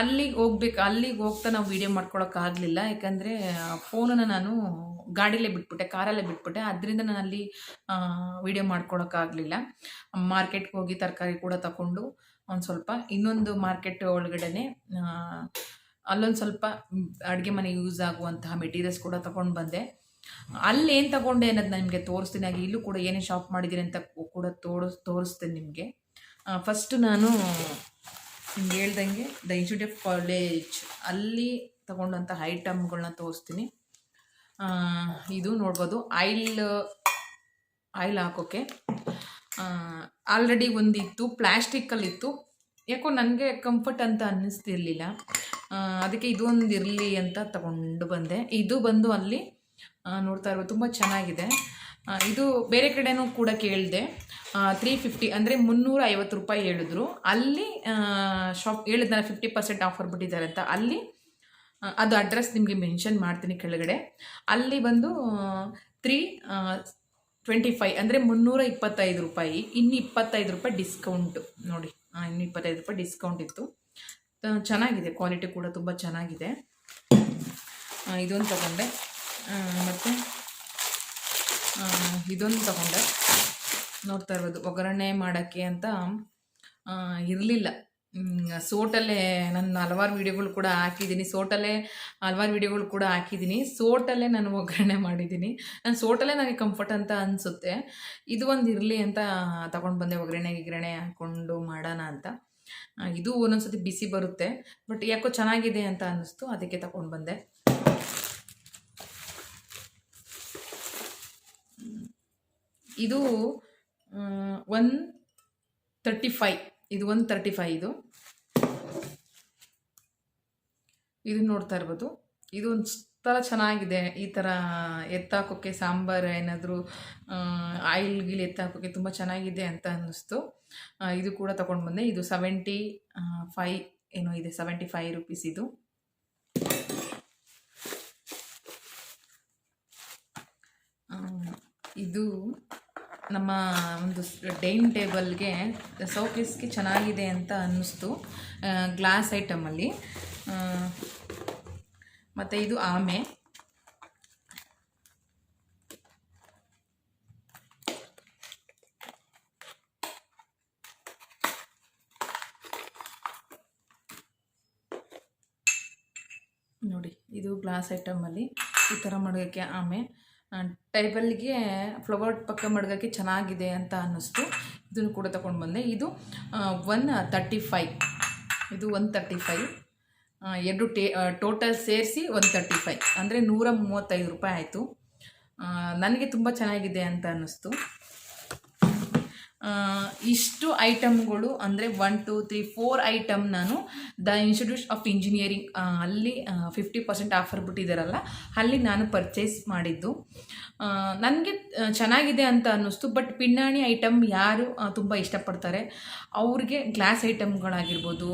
ಅಲ್ಲಿಗೆ ಹೋಗ್ಬೇಕು ಅಲ್ಲಿಗೆ ಹೋಗ್ತಾ ನಾವು ವೀಡಿಯೋ ಮಾಡ್ಕೊಳಕ್ಕಾಗಲಿಲ್ಲ ಯಾಕಂದರೆ ಫೋನನ್ನು ನಾನು ಗಾಡಿಲೇ ಬಿಟ್ಬಿಟ್ಟೆ, ಕಾರಲ್ಲೇ ಬಿಟ್ಬಿಟ್ಟೆ. ಅದರಿಂದ ನಾನು ಅಲ್ಲಿ ವೀಡಿಯೋ ಮಾಡ್ಕೊಳಕ್ಕಾಗಲಿಲ್ಲ ಮಾರ್ಕೆಟ್ಗೆ ಹೋಗಿ ತರಕಾರಿ ಕೂಡ ತಗೊಂಡು ಒಂದು ಸ್ವಲ್ಪ. ಇನ್ನೊಂದು ಮಾರ್ಕೆಟ್ ಒಳಗಡೆನೆ ಅಲ್ಲೊಂದು ಸ್ವಲ್ಪ ಅಡುಗೆ ಮನೆ ಯೂಸ್ ಆಗುವಂತಹ ಮೆಟೀರಿಯಲ್ಸ್ ಕೂಡ ತಗೊಂಡು ಬಂದೆ. ಅಲ್ಲಿ ಏನು ತಗೊಂಡೆ ಅನ್ನೋದು ನಾನು ನಿಮಗೆ ತೋರಿಸ್ತೀನಿ. ಹಾಗೆ ಇಲ್ಲೂ ಕೂಡ ಏನೇ ಶಾಪ್ ಮಾಡಿದ್ದೀನಿ ಅಂತ ಕೂಡ ತೋರಿಸ್ ತೋರಿಸ್ತೀನಿ ನಿಮಗೆ. ಫಸ್ಟು ನಾನು ನಿಮ್ಗೆ ಹೇಳ್ದಂಗೆ ದ ಇನ್ಸ್ಟಿಟ್ಯೂಟ್ ಆಫ್ ಕಾಲೇಜ್ ಅಲ್ಲಿ ತಗೊಂಡಂಥ ಐಟಮ್ಗಳನ್ನ ತೋರಿಸ್ತೀನಿ. ಇದು ನೋಡ್ಬೋದು. ಆಯಿಲ್ ಆಯಿಲ್ ಹಾಕೋಕ್ಕೆ ಆಲ್ರೆಡಿ ಒಂದಿತ್ತು ಪ್ಲ್ಯಾಸ್ಟಿಕ್ಕಲ್ಲಿತ್ತು ಯಾಕೋ ನನಗೆ ಕಂಫರ್ಟ್ ಅಂತ ಅನ್ನಿಸ್ತಿರ್ಲಿಲ್ಲ. ಅದಕ್ಕೆ ಇದೊಂದು ಇರಲಿ ಅಂತ ತಗೊಂಡು ಬಂದೆ. ಇದು ಬಂದು ಅಲ್ಲಿ ನೋಡ್ತಾ ಇರ್ಬೋದು ತುಂಬ ಚೆನ್ನಾಗಿದೆ. ಇದು ಬೇರೆ ಕಡೆನೂ ಕೂಡ ಕೇಳಿದೆ. ತ್ರೀ ಫಿಫ್ಟಿ ಅಂದರೆ ಮುನ್ನೂರ ಐವತ್ತು ರೂಪಾಯಿ ಹೇಳಿದ್ರು. ಅಲ್ಲಿ ಶಾಪ್ ಹೇಳಿದ್ನಲ್ಲ ಫಿಫ್ಟಿ ಪರ್ಸೆಂಟ್ ಆಫರ್ ಬಿಟ್ಟಿದ್ದಾರೆ ಅಂತ. ಅಲ್ಲಿ ಅದು ಅಡ್ರೆಸ್ ನಿಮಗೆ ಮೆನ್ಷನ್ ಮಾಡ್ತೀನಿ ಕೆಳಗಡೆ. ಅಲ್ಲಿ ಬಂದು ತ್ರೀ ಟ್ವೆಂಟಿ ಫೈವ್ ಅಂದರೆ ಮುನ್ನೂರ ಇಪ್ಪತ್ತೈದು ರೂಪಾಯಿ, ಇನ್ನು ಇಪ್ಪತ್ತೈದು ರೂಪಾಯಿ ಡಿಸ್ಕೌಂಟು ನೋಡಿ ಇನ್ನು ಇಪ್ಪತ್ತೈದು ರೂಪಾಯಿ ಡಿಸ್ಕೌಂಟ್ ಇತ್ತು. ಚೆನ್ನಾಗಿದೆ ಕ್ವಾಲಿಟಿ ಕೂಡ ತುಂಬ ಚೆನ್ನಾಗಿದೆ. ಇದೊಂದು ತಗೊಂಡೆ. ಮತ್ತು ಇದೊಂದು ತಗೊಂಡೆ. ನೋಡ್ತಾ ಇರ್ಬೋದು, ಒಗ್ಗರಣೆ ಮಾಡೋಕ್ಕೆ ಅಂತ ಇರಲಿಲ್ಲ. ಸೋಟಲ್ಲೇ ನನ್ನ ಹಲವಾರು ವೀಡಿಯೋಗಳು ಕೂಡ ಹಾಕಿದ್ದೀನಿ. ಸೋಟಲ್ಲೇ ಹಲವಾರು ವೀಡಿಯೋಗಳು ಕೂಡ ಹಾಕಿದ್ದೀನಿ. ಸೋಟಲ್ಲೇ ನಾನು ಒಗ್ಗರಣೆ ಮಾಡಿದ್ದೀನಿ. ನಾನು ಸೋಟಲ್ಲೇ ನನಗೆ ಕಂಫರ್ಟ್ ಅಂತ ಅನಿಸುತ್ತೆ. ಇದು ಒಂದು ಇರಲಿ ಅಂತ ತಗೊಂಡು ಬಂದೆ, ಒಗ್ಗರಣೆ, ಗಿಗ್ರಣೆ ಹಾಕ್ಕೊಂಡು ಮಾಡೋಣ ಅಂತ. ಇದು ಒಂದೊಂದ್ಸತಿ ಬಿಸಿ ಬರುತ್ತೆ. ಬಟ್ ಯಾಕೋ ಚೆನ್ನಾಗಿದೆ ಅಂತ ಅನ್ನಿಸ್ತು, ಅದಕ್ಕೆ ತಗೊಂಡು ಬಂದೆ. ಇದು ಒನ್ ತರ್ಟಿ ಫೈ ಇದು ಒನ್ ತರ್ಟಿ ಫೈ ಇದು ಇದು ನೋಡ್ತಾ ಇರ್ಬೋದು. ಇದು ಒಂದು ಥರ ಚೆನ್ನಾಗಿದೆ. ಈ ಥರ ಎತ್ತಾಕೋಕ್ಕೆ ಸಾಂಬಾರು ಏನಾದರೂ ಆಯಿಲ್ ಗಿಲ್ ಎತ್ತಾಕೋಕ್ಕೆ ತುಂಬ ಚೆನ್ನಾಗಿದೆ ಅಂತ ಅನ್ನಿಸ್ತು. ಇದು ಕೂಡ ತಗೊಂಡು ಬಂದೆ. ಇದು ಸೆವೆಂಟಿ ಫೈ ಏನೋ ಇದೆ ಸೆವೆಂಟಿ ಫೈ ರುಪೀಸ್ ಇದು. ಇದು ನಮ್ಮ ಒಂದು ಡೈನಿಂಗ್ ಟೇಬಲ್ಗೆ ಸೌಕೇಸ್ಗೆ ಚೆನ್ನಾಗಿದೆ ಅಂತ ಅನ್ನಿಸ್ತು ಗ್ಲಾಸ್ ಐಟಮಲ್ಲಿ ಮತ್ತು ಇದು ಆಮೆ. ನೋಡಿ, ಇದು ಗ್ಲಾಸ್ ಐಟಮಲ್ಲಿ ಈ ಥರ ಮಾಡೋಕ್ಕೆ ಆಮೆ. ಟೇಬಲ್ಗೆ ಫ್ಲವರ್ ಪಕ್ಕ ಮಡಗಕ್ಕೆ ಚೆನ್ನಾಗಿದೆ ಅಂತ ಅನ್ನಿಸ್ತು. ಇದನ್ನು ಕೂಡ ತಗೊಂಡು ಬಂದೆ. ಇದು ಒನ್ ತರ್ಟಿ ಫೈ ಇದು ಒನ್ ತರ್ಟಿ ಫೈ ಎರಡು ಟೇ ಟೋಟಲ್ ಸೇರಿಸಿ ಒನ್ ತರ್ಟಿ ಫೈವ್. ಅಂದರೆ ನೂರ ಮೂವತ್ತೈದು ರೂಪಾಯಿ ಆಯಿತು. ನನಗೆ ತುಂಬ ಚೆನ್ನಾಗಿದೆ ಅಂತ ಅನ್ನಿಸ್ತು. ಇಷ್ಟು ಐಟಮ್ಗಳು ಅಂದರೆ one two three four item ನಾನು ದ ಇನ್ಸ್ಟಿಟ್ಯೂಟ್ ಆಫ್ ಇಂಜಿನಿಯರಿಂಗ್ ಅಲ್ಲಿ ಫಿಫ್ಟಿ ಪರ್ಸೆಂಟ್ ಆಫರ್ ಬಿಟ್ಟಿದ್ದಾರಲ್ಲ ಅಲ್ಲಿ ನಾನು ಪರ್ಚೇಸ್ ಮಾಡಿದ್ದು. ನನಗೆ ಚೆನ್ನಾಗಿದೆ ಅಂತ ಅನ್ನಿಸ್ತು ಬಟ್ ಪಿನ್ನಾಣಿ ಐಟಮ್ ಯಾರು ತುಂಬ ಇಷ್ಟಪಡ್ತಾರೆ? ಅವ್ರಿಗೆ ಗ್ಲಾಸ್ ಐಟಮ್ಗಳಾಗಿರ್ಬೋದು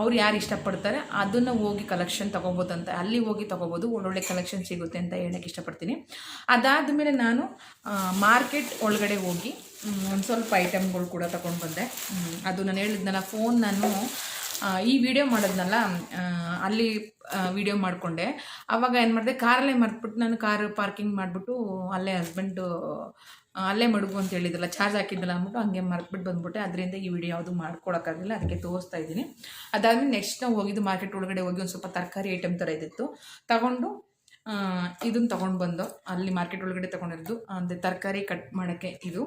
ಅವ್ರು ಯಾರು ಇಷ್ಟಪಡ್ತಾರೆ, ಅದನ್ನು ಹೋಗಿ ಕಲೆಕ್ಷನ್ ಅಂತ, ಅಲ್ಲಿ ಹೋಗಿ ತೊಗೋಬೋದು, ಒಳ್ಳೊಳ್ಳೆ ಕಲೆಕ್ಷನ್ ಸಿಗುತ್ತೆ ಅಂತ ಹೇಳಕ್ಕೆ ಇಷ್ಟಪಡ್ತೀನಿ. ಅದಾದ ಮೇಲೆ ನಾನು ಮಾರ್ಕೆಟ್ ಒಳಗಡೆ ಹೋಗಿ ಒಂದು ಸ್ವಲ್ಪ ಐಟಮ್ಗಳು ಕೂಡ ತಗೊಂಡು ಬಂದೆ. ಅದು ನಾನು ಹೇಳಿದ್ನಲ್ಲ ಫೋನ್ ನಾನು ಈ ವಿಡಿಯೋ ಮಾಡೋದ್ನಲ್ಲ ಅಲ್ಲಿ ವಿಡಿಯೋ ಮಾಡಿಕೊಂಡೆ. ಆವಾಗ ಏನು ಮಾಡಿದೆ ಕಾರಲ್ಲೇ ಮರ್ತ್ಬಿಟ್ಟು ನಾನು ಕಾರ್ ಪಾರ್ಕಿಂಗ್ ಮಾಡಿಬಿಟ್ಟು ಅಲ್ಲೇ ಹಸ್ಬೆಂಡು ಅಲ್ಲೇ ಮಡಗು ಅಂತ ಹೇಳಿದ್ರಲ್ಲ ಚಾರ್ಜ್ ಹಾಕಿದ್ದಲ್ಲ ಅಂದ್ಬಿಟ್ಟು ಹಂಗೆ ಮರ್ತ್ಬಿಟ್ಟು ಬಂದ್ಬಿಟ್ಟೆ. ಅದರಿಂದ ಈ ವಿಡಿಯೋ ಯಾವುದು ಮಾಡ್ಕೊಳಕ್ಕಾಗಲಿಲ್ಲ, ಅದಕ್ಕೆ ತೋರಿಸ್ತಾ ಇದ್ದೀನಿ. ಅದಾದಮೇಲೆ ನೆಕ್ಸ್ಟ್ ನಾವು ಹೋಗಿದ್ದು ಮಾರ್ಕೆಟ್ ಒಳಗಡೆ ಹೋಗಿ ಒಂದು ಸ್ವಲ್ಪ ತರಕಾರಿ ಐಟಮ್ ಥರ ಇದ್ದಿತ್ತು ತಗೊಂಡು ಇದನ್ನು ತೊಗೊಂಡು ಬಂದು ಅಲ್ಲಿ ಮಾರ್ಕೆಟ್ ಒಳಗಡೆ ತೊಗೊಂಡಿರೋದು, ಅಂದರೆ ತರಕಾರಿ ಕಟ್ ಮಾಡೋಕ್ಕೆ ಇದು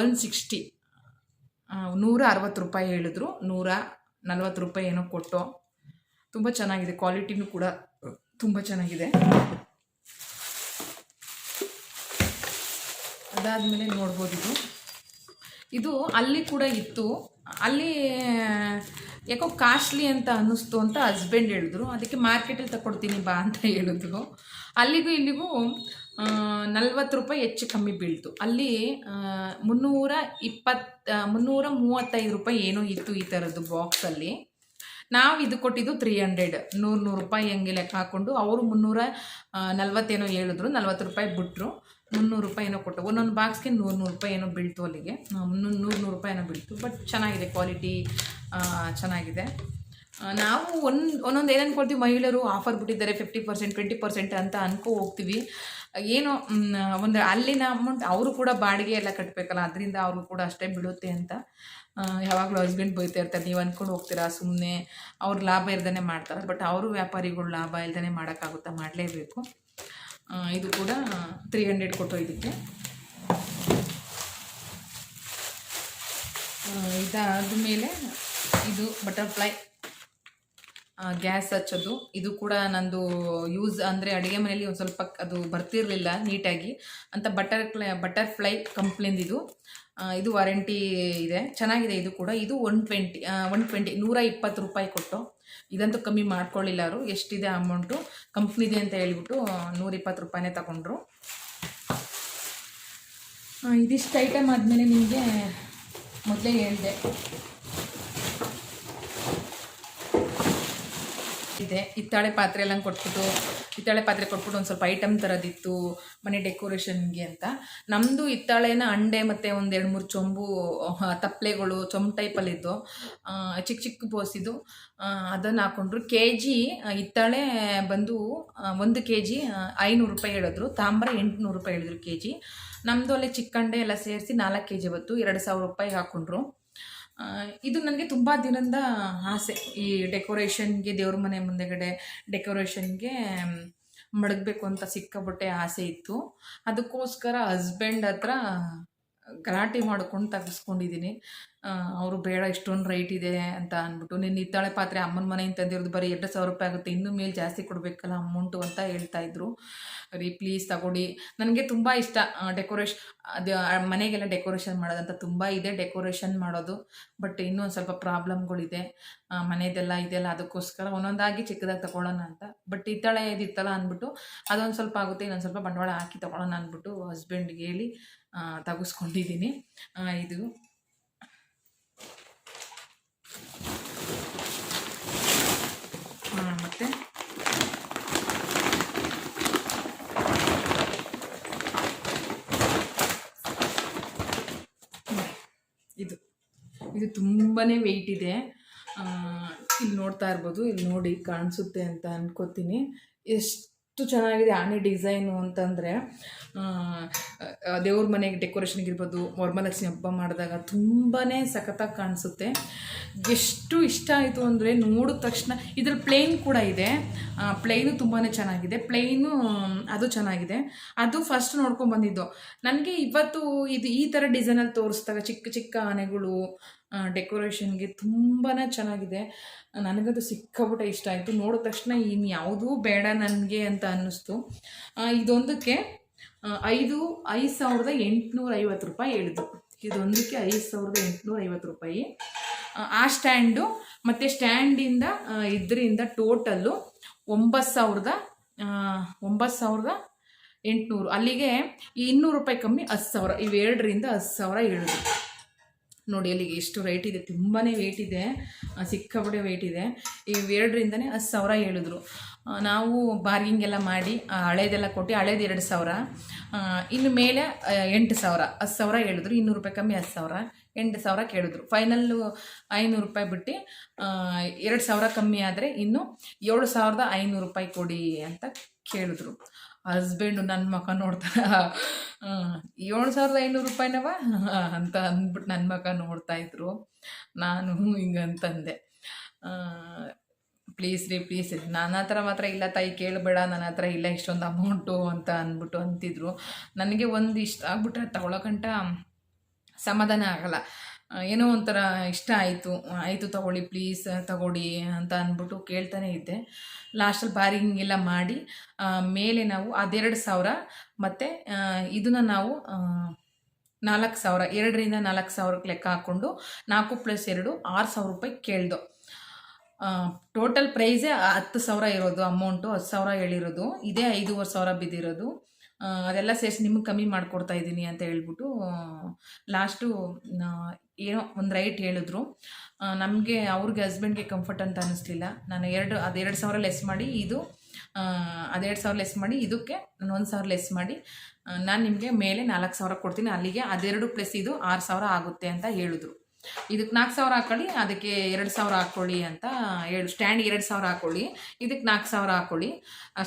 ಒನ್ ಸಿಕ್ಸ್ಟಿ ನೂರ ಅರವತ್ತು ರೂಪಾಯಿ ಹೇಳಿದ್ರು, ನೂರ ನಲ್ವತ್ತು ರೂಪಾಯಿ ಏನೋ ಕೊಟ್ಟು, ತುಂಬ ಚೆನ್ನಾಗಿದೆ ಕ್ವಾಲಿಟಿನೂ ಕೂಡ ತುಂಬ ಚೆನ್ನಾಗಿದೆ. ಅದಾದಮೇಲೆ ನೋಡ್ಬೋದು ಇದು. ಇದು ಅಲ್ಲಿ ಕೂಡ ಇತ್ತು. ಅಲ್ಲಿ ಯಾಕೋ ಕಾಸ್ಟ್ಲಿ ಅಂತ ಅನ್ನಿಸ್ತು ಅಂತ ಹಸ್ಬೆಂಡ್ ಹೇಳಿದ್ರು. ಅದಕ್ಕೆ ಮಾರ್ಕೆಟಲ್ಲಿ ತಗೊಡ್ತೀನಿ ಬಾ ಅಂತ ಹೇಳಿದ್ರು. ಅಲ್ಲಿಗೂ ಇಲ್ಲಿಗೂ ನಲ್ವತ್ತು ರೂಪಾಯಿ ಹೆಚ್ಚು ಕಮ್ಮಿ ಬೀಳ್ತು. ಅಲ್ಲಿ ಮುನ್ನೂರ ಇಪ್ಪತ್ತು ಮುನ್ನೂರ ಮೂವತ್ತೈದು ರೂಪಾಯಿ ಏನೋ ಇತ್ತು ಈ ಥರದ್ದು ಬಾಕ್ಸಲ್ಲಿ ನಾವು ಇದು ಕೊಟ್ಟಿದ್ದು ತ್ರೀ ಹಂಡ್ರೆಡ್ ನೂರು ನೂರು ರೂಪಾಯಿ ಹೆಂಗೆ ಲೆಕ್ಕ ಹಾಕ್ಕೊಂಡು ಅವರು ಮುನ್ನೂರ ನಲ್ವತ್ತೇನೋ ಹೇಳಿದ್ರು. ನಲ್ವತ್ತು ರೂಪಾಯಿ ಬಿಟ್ಟರು ಮುನ್ನೂರು ರೂಪಾಯಿ ಏನೋ ಕೊಟ್ಟು ಒಂದೊಂದು ಬಾಕ್ಸ್ಗೆ ನೂರು ನೂರು ರೂಪಾಯಿ ಏನೋ ಬೀಳ್ತು ಅಲ್ಲಿಗೆ. ಮುನ್ನೂರು, ನೂರು ನೂರು ರೂಪಾಯಿ ಏನೋ ಬೀಳ್ತು. ಬಟ್ ಚೆನ್ನಾಗಿದೆ ಕ್ವಾಲಿಟಿ ಚೆನ್ನಾಗಿದೆ. ನಾವು ಒಂದು, ಒಂದೊಂದು ಏನೇನು ಕೊಡ್ತೀವಿ? ಮಹಿಳೆಯರು ಆಫರ್ ಬಿಟ್ಟಿದ್ದಾರೆ ಫಿಫ್ಟಿ ಪರ್ಸೆಂಟ್ ಟ್ವೆಂಟಿ ಪರ್ಸೆಂಟ್ ಅಂತ ಅನ್ಕೋ ಹೋಗ್ತೀವಿ. ಏನೋ ಒಂದು ಅಲ್ಲಿನ ಅಮೌಂಟ್ ಅವರು ಕೂಡ ಬಾಡಿಗೆ ಎಲ್ಲ ಕಟ್ಟಬೇಕಲ್ಲ ಅದರಿಂದ ಅವರು ಕೂಡ ಅಷ್ಟೇ ಬೀಳುತ್ತೆ ಅಂತ. ಯಾವಾಗಲೂ ಹಸ್ಬೆಂಡ್ ಬೈತಾ ಇರ್ತಾರೆ, ನೀವು ಅಂದ್ಕೊಂಡು ಹೋಗ್ತೀರಾ? ಸುಮ್ಮನೆ ಅವ್ರು ಲಾಭ ಇಲ್ದೇ ಮಾಡ್ತಾರೆ. ಬಟ್ ಅವರು ವ್ಯಾಪಾರಿಗಳು ಲಾಭ ಇಲ್ದೇ ಮಾಡೋಕ್ಕಾಗುತ್ತಾ? ಮಾಡಲೇಬೇಕು. ಇದು ಕೂಡ ತ್ರೀ ಹಂಡ್ರೆಡ್ ಕೊಟ್ಟು ಇದಕ್ಕೆ. ಇದಾದ ಮೇಲೆ ಇದು ಬಟರ್ಫ್ಲೈ ಗ್ಯಾಸ್ ಹಚ್ಚೋದು. ಇದು ಕೂಡ ನಂದು ಯೂಸ್ ಅಂದರೆ ಅಡುಗೆ ಮನೆಯಲ್ಲಿ ಒಂದು ಸ್ವಲ್ಪ ಅದು ಬರ್ತಿರಲಿಲ್ಲ ನೀಟಾಗಿ. ಅಂತ ಬಟರ್ ಫ್ಲೈ ಬಟರ್ಫ್ಲೈ ಕಂಪ್ನಿಂದ ಇದು. ಆ, ಇದು ವಾರಂಟಿ ಇದೆ. ಚೆನ್ನಾಗಿದೆ ಇದು ಕೂಡ. ಇದು ಒನ್ ಟ್ವೆಂಟಿ ಒನ್ ಟ್ವೆಂಟಿ ನೂರ ಇಪ್ಪತ್ತು ರೂಪಾಯಿ ಕೊಟ್ಟು. ಇದಂತೂ ಕಮ್ಮಿ ಮಾಡ್ಕೊಳ್ಳಿಲ್ಲ ಅವರು. ಎಷ್ಟಿದೆ ಅಮೌಂಟು? ಕಂಪ್ನಿದೆ ಅಂತ ಹೇಳ್ಬಿಟ್ಟು ನೂರಿಪ್ಪತ್ತು ರೂಪಾಯಿನೇ ತಗೊಂಡ್ರು. ಇದಿಷ್ಟು ಐಟಮ್ ಆದಮೇಲೆ ನಿಮಗೆ ಮೊದಲೇ ಹೇಳಿದೆ. ಬಂದಿದ್ದೆ ಹಿತ್ತಾಳೆ ಪಾತ್ರೆ ಎಲ್ಲ ಕೊಟ್ಬಿಟ್ಟು, ಹಿತ್ತಾಳೆ ಪಾತ್ರೆ ಕೊಟ್ಬಿಟ್ಟು ಒಂದು ಸ್ವಲ್ಪ ಐಟಮ್ ತರೋದಿತ್ತು, ಮನೆ ಡೆಕೋರೇಷನ್ಗೆ ಅಂತ. ನಮ್ಮದು ಹಿತ್ತಾಳೆನ ಅಂಡೆ ಮತ್ತು ಒಂದು ಎರಡು ಮೂರು ಚೊಂಬು ತಪ್ಪಲೆಗಳು, ಚೊಂಬು ಟೈಪಲ್ಲಿದ್ದು ಚಿಕ್ಕ ಚಿಕ್ಕ ಬೋಸಿದ್ದು ಅದನ್ನು ಹಾಕೊಂಡ್ರು. ಕೆ ಜಿ ಹಿತ್ತಾಳೆ ಬಂದು ಒಂದು ಕೆ ಜಿ ಐನೂರು ರೂಪಾಯಿ ಹೇಳಿದ್ರು. ತಾಮ್ರ ಎಂಟುನೂರು ರೂಪಾಯಿ ಹೇಳಿದ್ರು ಕೆ ಜಿ ನಮ್ಮದು ಅಲ್ಲಿ ಚಿಕ್ಕಂಡೆ ಎಲ್ಲ ಸೇರಿಸಿ ನಾಲ್ಕು ಕೆ ಜಿ ಬತ್ತು ಎರಡು ಸಾವಿರ ರೂಪಾಯಿ ಹಾಕ್ಕೊಂಡ್ರು ಇದು ನನಗೆ ತುಂಬ ದಿನದ ಆಸೆ. ಈ ಡೆಕೋರೇಷನ್ಗೆ ದೇವ್ರ ಮನೆ ಮುಂದೆಗಡೆ ಡೆಕೋರೇಷನ್ಗೆ ಮಡಗಬೇಕು ಅಂತ ಸಿಕ್ಕಾಪಟ್ಟೆ ಆಸೆ ಇತ್ತು. ಅದಕ್ಕೋಸ್ಕರ ಹಸ್ಬೆಂಡ್ ಹತ್ರ ಗಲಾಟೆ ಮಾಡ್ಕೊಂಡು ತೆಗೆಸ್ಕೊಂಡಿದ್ದೀನಿ. ಅವರು ಬೇಡ, ಇಷ್ಟೊಂದು ರೈಟ್ ಇದೆ ಅಂತ ಅಂದ್ಬಿಟ್ಟು ನಿನ್ನ ಹಿತ್ತಾಳೆ ಪಾತ್ರೆ ಅಮ್ಮನ ಮನೆಯಿಂದ ತಂದಿರೋದು ಬರೀ ಎರಡು ಸಾವಿರ ರೂಪಾಯಿ ಆಗುತ್ತೆ, ಇನ್ನೂ ಮೇಲೆ ಜಾಸ್ತಿ ಕೊಡಬೇಕಲ್ಲ ಅಮೌಂಟು ಅಂತ ಹೇಳ್ತಾ ಇದ್ರು. ರೀ ಪ್ಲೀಸ್ ತಗೊಡಿ ನನಗೆ ತುಂಬ ಇಷ್ಟ ಡೆಕೋರೇಷನ್ ಅದು ಮನೆಗೆಲ್ಲ ಡೆಕೋರೇಷನ್ ಮಾಡೋದಂತ ತುಂಬ ಇದೆ ಡೆಕೋರೇಷನ್ ಮಾಡೋದು ಬಟ್ ಇನ್ನೂ ಒಂದು ಸ್ವಲ್ಪ ಪ್ರಾಬ್ಲಮ್ಗಳಿದೆ ಮನೆದೆಲ್ಲ ಇದೆಲ್ಲ ಅದಕ್ಕೋಸ್ಕರ ಒಂದೊಂದಾಗಿ ಚಿಕ್ಕದಾಗಿ ತಗೊಳ್ಳೋಣ ಅಂತ. ಬಟ್ ಹಿತ್ತಾಳೆ ಇದಿತ್ತಲ್ಲ ಅಂದ್ಬಿಟ್ಟು, ಅದೊಂದು ಸ್ವಲ್ಪ ಆಗುತ್ತೆ, ಇನ್ನೊಂದು ಸ್ವಲ್ಪ ಬಂಡವಾಳ ಹಾಕಿ ತಗೊಳ್ಳೋಣ ಅಂದ್ಬಿಟ್ಟು ಹಸ್ಬೆಂಡ್ಗೆ ಹೇಳಿ ತಗಸ್ಕೊಂಡಿದ್ದೀನಿ. ಇದು. ಆ, ಮತ್ತೆ ಇದು. ಇದು ತುಂಬಾ ವೆಯ್ಟ್ ಇದೆ. ಇಲ್ಲಿ ನೋಡ್ತಾ ಇರ್ಬೋದು ಇಲ್ಲಿ ನೋಡಿ ಕಾಣಿಸುತ್ತೆ ಅಂತ ಅನ್ಕೋತೀನಿ. ಎಷ್ಟು ಚೆನ್ನಾಗಿದೆ ಆನೆ ಡಿಸೈನು ಅಂತಂದರೆ ದೇವ್ರ ಮನೆಗೆ ಡೆಕೋರೇಷನ್ಗೆ ಇರ್ಬೋದು ವರಮಹಾಲಕ್ಷ್ಮಿ ಹಬ್ಬ ಮಾಡಿದಾಗ ತುಂಬಾ ಸಖತ್ತಾಗಿ ಕಾಣಿಸುತ್ತೆ. ಎಷ್ಟು ಇಷ್ಟ ಆಯಿತು ಅಂದರೆ ನೋಡಿದ ತಕ್ಷಣ ಇದ್ರಲ್ಲಿ ಪ್ಲೇನ್ ಕೂಡ ಇದೆ. ಪ್ಲೇನು ತುಂಬಾ ಚೆನ್ನಾಗಿದೆ. ಪ್ಲೇನು ಅದು ಚೆನ್ನಾಗಿದೆ. ಅದು ಫಸ್ಟ್ ನೋಡ್ಕೊಂಡು ಬಂದಿದ್ದು. ನನಗೆ ಇವತ್ತು ಇದು ಈ ಥರ ಡಿಸೈನಲ್ಲಿ ತೋರಿಸ್ದಾಗ ಚಿಕ್ಕ ಚಿಕ್ಕ ಆನೆಗಳು ಡೆಕೋರೇಷನ್ಗೆ ತುಂಬಾ ಚೆನ್ನಾಗಿದೆ. ನನಗಂತೂ ಸಿಕ್ಕಾಬಿಟ್ಟೆ ಇಷ್ಟ ಆಯಿತು. ನೋಡಿದ ತಕ್ಷಣ ಇನ್ನು ಯಾವುದೂ ಬೇಡ ನನಗೆ ಅಂತ ಅನ್ನಿಸ್ತು. ಇದೊಂದಕ್ಕೆ ಐದು ಐದು ಸಾವಿರದ ಎಂಟುನೂರ ಐವತ್ತು ರೂಪಾಯಿ ಹೇಳಿದ್ರು. ಇದೊಂದಕ್ಕೆ ಐದು ಸಾವಿರದ ಎಂಟುನೂರ ಐವತ್ತು ರೂಪಾಯಿ. ಆ, ಸ್ಟ್ಯಾಂಡು ಮತ್ತು ಸ್ಟ್ಯಾಂಡಿಂದ ಇದರಿಂದ ಟೋಟಲ್ಲು ಒಂಬತ್ತು ಸಾವಿರದ ಒಂಬತ್ತು ಸಾವಿರದ ಎಂಟುನೂರು. ಅಲ್ಲಿಗೆ ಇನ್ನೂರು ರೂಪಾಯಿ ಕಮ್ಮಿ ಹತ್ತು ಸಾವಿರ. ಇವೆರಡರಿಂದ ಹತ್ತು ಸಾವಿರ ಹೇಳಿದ್ರು. ನೋಡಿ ಅಲ್ಲಿಗೆ ಎಷ್ಟು ರೇಟ್ ಇದೆ ತುಂಬಾ ವೇಟ್ ಇದೆ. ಸಿಕ್ಕಾಪಟ್ಟೆ ವೇಟ್ ಇದೆ. ಇವೆರಡರಿಂದನೇ ಹತ್ತು ಸಾವಿರ ಹೇಳಿದ್ರು. ನಾವು ಬಾರ್ಗಿಂಗ್ ಎಲ್ಲ ಮಾಡಿ ಹಳೇದೆಲ್ಲ ಕೊಟ್ಟು, ಹಳೇದು ಎರಡು ಸಾವಿರ. ಇನ್ನು ಮೇಲೆ ಎಂಟು ಸಾವಿರ. ಹತ್ತು ಸಾವಿರ ಹೇಳಿದ್ರು, ಇನ್ನೂರು ರೂಪಾಯಿ ಕಮ್ಮಿ ಹತ್ತು ಸಾವಿರ. ಎಂಟು ಸಾವಿರ ಕೇಳಿದ್ರು. ಫೈನಲ್ಲು ಐನೂರು ರೂಪಾಯಿ ಬಿಟ್ಟು ಎರಡು ಸಾವಿರ ಕಮ್ಮಿ ಆದರೆ ಇನ್ನು ಏಳು ಸಾವಿರದ ಐನೂರು ರೂಪಾಯಿ ಕೊಡಿ ಅಂತ ಕೇಳಿದ್ರು. ಹಸ್ಬೆಂಡು ನನ್ನ ಮಕ ನೋಡ್ತಾ ಏಳು ಸಾವಿರದ ಐನೂರು ರೂಪಾಯಿನವ? ಅಂತ ಅಂದ್ಬಿಟ್ಟು ನನ್ನ ಮಗ ನೋಡ್ತಾ ಇದ್ರು. ನಾನು ಹಿಂಗಂತಂದೆ ಪ್ಲೀಸ್ ರೀ ಪ್ಲೀಸ್ ನನ್ನ ಹತ್ರ ಮಾತ್ರ ಇಲ್ಲ ತಾಯಿ, ಕೇಳಬೇಡ. ನನ್ನ ಹತ್ರ ಇಲ್ಲ ಇಷ್ಟೊಂದು ಅಮೌಂಟು ಅಂತ ಅಂದ್ಬಿಟ್ಟು ಅಂತಿದ್ರು. ನನಗೆ ಒಂದು ಇಷ್ಟ ಆಗ್ಬಿಟ್ರೆ ತಗೊಳಕಂಟ ಸಮಾಧಾನ ಆಗಲ್ಲ. ಏನೋ ಒಂಥರ ಇಷ್ಟ ಆಯಿತು. ಆಯಿತು ತಗೊಳ್ಳಿ ಪ್ಲೀಸ್ ತಗೊಳ್ಳಿ ಅಂತ ಅಂದ್ಬಿಟ್ಟು ಕೇಳ್ತಾನೆ ಇದ್ದೆ. ಲಾಸ್ಟಲ್ಲಿ ಬಾರಿ ಹಿಂಗೆಲ್ಲ ಮಾಡಿ ಮೇಲೆ ನಾವು ಅದೆರಡು ಸಾವಿರ ಮತ್ತು ಇದನ್ನು ನಾವು ನಾಲ್ಕು ಸಾವಿರ, ಎರಡರಿಂದ ನಾಲ್ಕು ಸಾವಿರಕ್ಕೆ ಲೆಕ್ಕ ಹಾಕ್ಕೊಂಡು ನಾಲ್ಕು ಪ್ಲಸ್ ಎರಡು, ಆರು ಸಾವಿರ ರೂಪಾಯಿ ಕೇಳ್ದು. ಟೋಟಲ್ ಪ್ರೈಸೇ ಹತ್ತು ಸಾವಿರ ಇರೋದು ಅಮೌಂಟು ಹತ್ತು ಸಾವಿರ ಹೇಳಿರೋದು, ಇದೇ ಐದೂವರೆ ಸಾವಿರ ಬಿದ್ದಿರೋದು. ಅದೆಲ್ಲ ಸೇರಿಸಿ ನಿಮಗೆ ಕಮ್ಮಿ ಮಾಡಿಕೊಡ್ತಾ ಇದ್ದೀನಿ ಅಂತ ಹೇಳ್ಬಿಟ್ಟು ಲಾಸ್ಟು ಏನೋ ಒಂದು ರೈಟ್ ಹೇಳಿದ್ರು. ನಮಗೆ ಅವ್ರಿಗೆ ಹಸ್ಬೆಂಡ್ಗೆ ಕಂಫರ್ಟ್ ಅಂತ ಅನ್ನಿಸ್ಲಿಲ್ಲ ನಾನು ಎರಡು ಅದೆರಡು ಸಾವಿರ ಲೆಸ್ ಮಾಡಿ, ಇದು ಅದೆರಡು ಸಾವಿರ ಲೆಸ್ ಮಾಡಿ, ಇದಕ್ಕೆ ನಾನು ಒಂದು ಸಾವಿರ ಲೆಸ್ ಮಾಡಿ ನಾನು ನಿಮಗೆ ಮೇಲೆ ನಾಲ್ಕು ಸಾವಿರ ಕೊಡ್ತೀನಿ. ಅಲ್ಲಿಗೆ ಅದೆರಡು ಪ್ಲಸ್ ಇದು ಆರು ಸಾವಿರ ಆಗುತ್ತೆ ಅಂತ ಹೇಳಿದ್ರು. ಇದಕ್ಕೆ ನಾಲ್ಕು ಸಾವಿರ ಹಾಕೊಳ್ಳಿ, ಅದಕ್ಕೆ ಎರಡು ಸಾವಿರ ಹಾಕ್ಕೊಳ್ಳಿ ಅಂತ ಹೇಳಿ ಸ್ಟ್ಯಾಂಡ್ ಎರಡು ಸಾವಿರ ಹಾಕ್ಕೊಳ್ಳಿ ಇದಕ್ಕೆ ನಾಲ್ಕು ಸಾವಿರ ಹಾಕ್ಕೊಳ್ಳಿ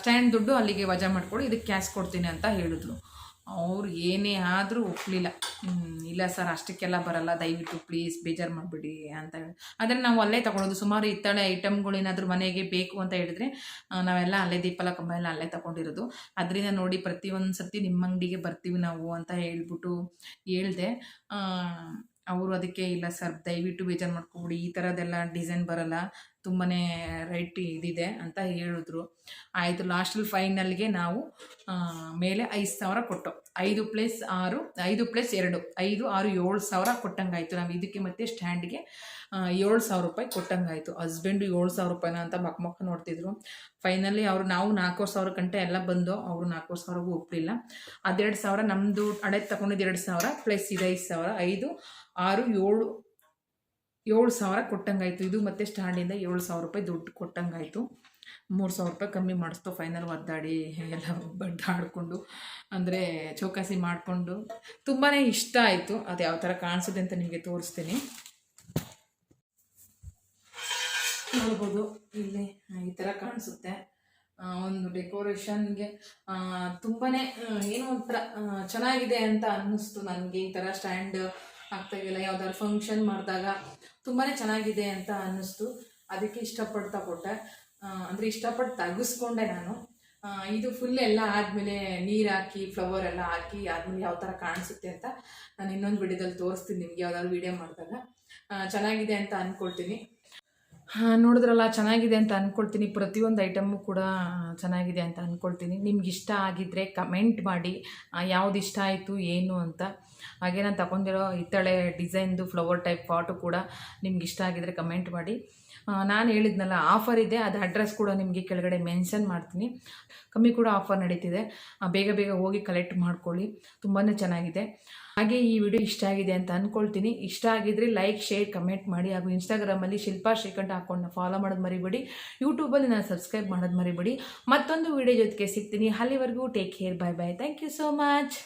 ಸ್ಟ್ಯಾಂಡ್ ದುಡ್ಡು ಅಲ್ಲಿಗೆ ವಜಾ ಮಾಡ್ಕೊಳ್ಳಿ, ಇದಕ್ಕೆ ಕ್ಯಾಶ್ ಕೊಡ್ತೀನಿ ಅಂತ ಹೇಳಿದ್ರು. ಅವ್ರು ಏನೇ ಆದರೂ ಒಪ್ಪಲಿಲ್ಲ ಇಲ್ಲ ಸರ್, ಅಷ್ಟಕ್ಕೆಲ್ಲ ಬರಲ್ಲ, ದಯವಿಟ್ಟು ಪ್ಲೀಸ್ ಬೇಜಾರು ಮಾಡಿಬಿಡಿ ಅಂತ ಹೇಳಿ. ಆದರೆ ನಾವು ಅಲ್ಲೇ ತಗೊಳ್ಳೋದು ಸುಮಾರು ಇತ್ತಳೆ ಐಟಮ್ಗಳು ಏನಾದರೂ ಮನೆಗೆ ಬೇಕು ಅಂತ ಹೇಳಿದ್ರೆ ನಾವೆಲ್ಲ ಅಲ್ಲೇ ದೀಪಲ ಕಂಬ ಎಲ್ಲ ಅಲ್ಲೇ ತಗೊಂಡಿರೋದು. ಅದರಿಂದ ನೋಡಿ ಪ್ರತಿಯೊಂದು ಸರ್ತಿ ನಿಮ್ಮ ಅಂಗಡಿಗೆ ಬರ್ತೀವಿ ನಾವು ಅಂತ ಹೇಳ್ಬಿಟ್ಟು ಹೇಳಿದೆ. ಅವರು ಅದಕ್ಕೆ ಇಲ್ಲ ಸರ್, ದಯವಿಟ್ಟು ಬೇಜಾರು ಮಾಡ್ಕೊಬಿಡಿ. ಈ ಥರದ್ದೆಲ್ಲ ಡಿಸೈನ್ ಬರಲ್ಲ. ತುಂಬಾ ರೈಟ್ ಇದಿದೆ ಅಂತ ಹೇಳಿದ್ರು. ಆಯಿತು ಲಾಸ್ಟಲ್ಲಿ ಫೈನಲ್ಗೆ ನಾವು ಮೇಲೆ ಐದು ಸಾವಿರ ಕೊಟ್ಟು, ಐದು ಪ್ಲಸ್ ಆರು, ಐದು ಪ್ಲಸ್ ಎರಡು, ಐದು, ಆರು, ಏಳು ಸಾವಿರ ಕೊಟ್ಟಂಗಾಯಿತು. ನಾವು ಇದಕ್ಕೆ ಮತ್ತೆ ಸ್ಟ್ಯಾಂಡ್ಗೆ ಏಳು ಸಾವಿರ ರೂಪಾಯಿ ಕೊಟ್ಟಂಗಾಯಿತು. ಹಸ್ಬೆಂಡು ಏಳು ಸಾವಿರ ರೂಪಾಯಿನ ಅಂತ ಮಕ್ಕ ಮಕ್ಕ ನೋಡ್ತಿದ್ರು. ಫೈನಲಿ ಅವರು, ನಾವು ನಾಲ್ಕೂವರೆ ಸಾವಿರ ಗಂಟೆ ಎಲ್ಲ ಬಂದು ಅವರು ನಾಲ್ಕೂವರೆ ಸಾವಿರಗೂ ಒಪ್ಪಲಿಲ್ಲ ಅದೆರಡು ಸಾವಿರ ನಮ್ಮದು ಹಳೆ ತಗೊಂಡಿದ್ದು ಎರಡು ಸಾವಿರ ಪ್ಲಸ್ ಇದು ಐದು ಸಾವಿರ, ಐದು, ಆರು, ಏಳು ಏಳು ಸಾವಿರ ಕೊಟ್ಟಂಗಾಯಿತು. ಇದು ಮತ್ತೆ ಸ್ಟ್ಯಾಂಡಿಂದ ಏಳು ಸಾವಿರ ರೂಪಾಯಿ ದುಡ್ಡು ಕೊಟ್ಟಂಗಾಯಿತು. ಮೂರು ಸಾವಿರ ರೂಪಾಯಿ ಕಮ್ಮಿ ಮಾಡಿಸ್ತು ಫೈನಲ್ ಒದ್ದಾಡಿ ಎಲ್ಲ ಬಡ್ಡಾಡಿಕೊಂಡು ಅಂದರೆ ಚೌಕಾಸಿ ಮಾಡಿಕೊಂಡು. ತುಂಬಾ ಇಷ್ಟ ಆಯಿತು. ಅದು ಯಾವ ಥರ ಕಾಣಿಸುತ್ತೆ ಅಂತ ನಿಮಗೆ ತೋರಿಸ್ತೀನಿ. ನೋಡ್ಬೋದು, ಇಲ್ಲಿ ಈ ಥರ ಕಾಣಿಸುತ್ತೆ. ಒಂದು ಡೆಕೋರೇಷನ್ಗೆ ತುಂಬಾ ಏನೋ ಒಂಥರ ಚೆನ್ನಾಗಿದೆ ಅಂತ ಅನ್ನಿಸ್ತು ನನಗೆ. ಈ ಥರ ಸ್ಟ್ಯಾಂಡ್ ಆಗ್ತಾಯಿಲ್ಲ ಯಾವ್ದಾದ್ರು ಫಂಕ್ಷನ್ ಮಾಡಿದಾಗ ತುಂಬಾ ಚೆನ್ನಾಗಿದೆ ಅಂತ ಅನ್ನಿಸ್ತು. ಅದಕ್ಕೆ ಇಷ್ಟಪಡ್ತಾ ಕೊಟ್ಟೆ. ಆ, ಅಂದರೆ ಇಷ್ಟಪಟ್ಟು ತಗ್ಗಿಸ್ಕೊಂಡೆ ನಾನು. ಇದು ಫುಲ್ ಎಲ್ಲ ಆದಮೇಲೆ ನೀರು ಹಾಕಿ ಫ್ಲವರ್ ಎಲ್ಲ ಹಾಕಿ ಆದಮೇಲೆ ಯಾವ ಥರ ಕಾಣಿಸುತ್ತೆ ಅಂತ ನಾನು ಇನ್ನೊಂದು ವಿಡಿಯೋದಲ್ಲಿ ತೋರಿಸ್ತೀನಿ ನಿಮಗೆ ಯಾವ್ದಾದ್ರು ವಿಡಿಯೋ ಮಾಡಿದಾಗ. ಚೆನ್ನಾಗಿದೆ ಅಂತ ಅಂದ್ಕೊಳ್ತೀನಿ ನೋಡಿದ್ರಲ್ಲ, ಚೆನ್ನಾಗಿದೆ ಅಂತ ಅಂದ್ಕೊಳ್ತೀನಿ ಪ್ರತಿಯೊಂದು ಐಟಮ್ಮು ಕೂಡ ಚೆನ್ನಾಗಿದೆ ಅಂತ ಅಂದ್ಕೊಳ್ತೀನಿ ನಿಮ್ಗೆ ಇಷ್ಟ ಆಗಿದ್ದರೆ ಕಮೆಂಟ್ ಮಾಡಿ. ಯಾವ್ದು ಇಷ್ಟ ಆಯಿತು, ಏನು ಅಂತ. ಹಾಗೆ ನಾನು ತಗೊಂಡಿರೋ ಹಿತ್ತಳೆ ಡಿಸೈನ್ದು ಫ್ಲವರ್ ಟೈಪ್ ಪಾಟು ಕೂಡ ನಿಮ್ಗೆ ಇಷ್ಟ ಆಗಿದ್ರೆ ಕಮೆಂಟ್ ಮಾಡಿ. ನಾನು ಹೇಳಿದ್ನಲ್ಲ, ಆಫರ್ ಇದೆ. ಅದು ಅಡ್ರೆಸ್ ಕೂಡ ನಿಮಗೆ ಕೆಳಗಡೆ ಮೆನ್ಷನ್ ಮಾಡ್ತೀನಿ. ಕಮ್ಮಿ ಕೂಡ ಆಫರ್ ನಡೀತಿದೆ. ಬೇಗ ಬೇಗ ಹೋಗಿ ಕಲೆಕ್ಟ್ ಮಾಡ್ಕೊಳ್ಳಿ. ತುಂಬಾ ಚೆನ್ನಾಗಿದೆ. ಹಾಗೆ ಈ ವಿಡಿಯೋ ಇಷ್ಟ ಆಗಿದೆ ಅಂತ ಅಂದ್ಕೊಳ್ತೀನಿ ಇಷ್ಟ ಆಗಿದ್ರೆ ಲೈಕ್ ಶೇರ್ ಕಮೆಂಟ್ ಮಾಡಿ. ಹಾಗೂ ಇನ್ಸ್ಟಾಗ್ರಾಮಲ್ಲಿ ಶಿಲ್ಪಾ ಶ್ರೀಕಂಠ ಅಕೌಂಟ್ನ ಫಾಲೋ ಮಾಡೋದು ಮರಿಬೇಡಿ. ಯೂಟ್ಯೂಬಲ್ಲಿ ನಾನು ಸಬ್ಸ್ಕ್ರೈಬ್ ಮಾಡೋದು ಮರಿಬೇಡಿ. ಮತ್ತೊಂದು ವಿಡಿಯೋ ಜೊತೆಗೆ ಸಿಗ್ತೀನಿ. ಅಲ್ಲಿವರೆಗೂ take care bye bye thank you so much